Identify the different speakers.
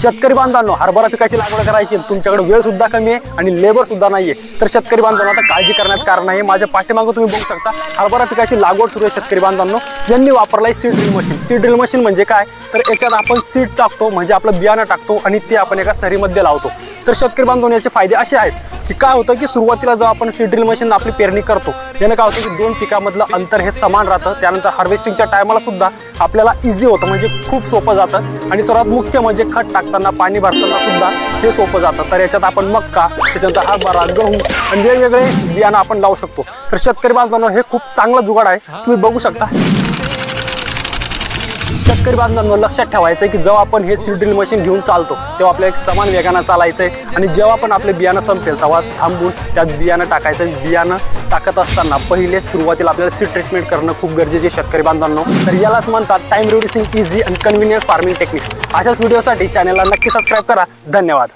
Speaker 1: शेतकरी बांधवांनो हरभरा पिकाची लागवड करायची तुमच्याकडे वेळ सुद्धा कमी आहे आणि लेबर सुद्धा नाहीये. तर शेतकरी बांधवांना आता काळजी करण्याचं कारण आहे. माझ्या पाठीमागं तुम्ही बघू शकता हरभरा पिकाची लागवड सुरू आहे शेतकरी बांधवांनो. यांनी वापरलाय seed drill machine seed drill machine म्हणजे काय? तर याच्यात आपण सीड टाकतो म्हणजे आपलं बियाणं टाकतो आणि ते आपण एका सरीमध्ये लावतो. तर शेतकरी बांधवांनो याचे फायदे असे आहेत. की काय होतं की सुरुवातीला जेव्हा आपण सीड ड्रिल मशीन आपली पेरणी करतो यानं काय होतं की दोन पिकामधलं अंतर हे समान राहतं. त्यानंतर हार्वेस्टिंगच्या टायमाला सुद्धा आपल्याला इझी होतं म्हणजे खूप सोपं जातं. आणि सर्वात मुख्य म्हणजे खत टाकताना पाणी भरताना सुद्धा हे सोपं जातं. तर याच्यात आपण मक्का त्याच्यानंतर हरभरा गहू आणि वेगवेगळे बियाणं आपण लावू शकतो. तर शेतकरी बांधवांना हे खूप चांगलं जुगाड आहे. तुम्ही बघू शकता. शेतकरी बांधवांनो लक्षात ठेवायचं आहे की जेव्हा आपण हे सीड ड्रिल मशीन घेऊन चालतो तेव्हा आपल्या एक समान वेगानं चालायचं आहे आणि जेव्हा पण आपले बियाणं संपेल तेव्हा थांबून त्यात बियाणं टाकायचं आहे बियाणं टाकत असताना पहिले सुरुवातीला आपल्याला सीड ट्रीटमेंट करणं खूप गरजेचे शक्कर शेतकरी बांधवांनो. तर यालाच म्हणतात time reducing easy and convenience farming techniques अशाच व्हिडिओसाठी चॅनलला नक्की सबस्क्राईब करा. धन्यवाद.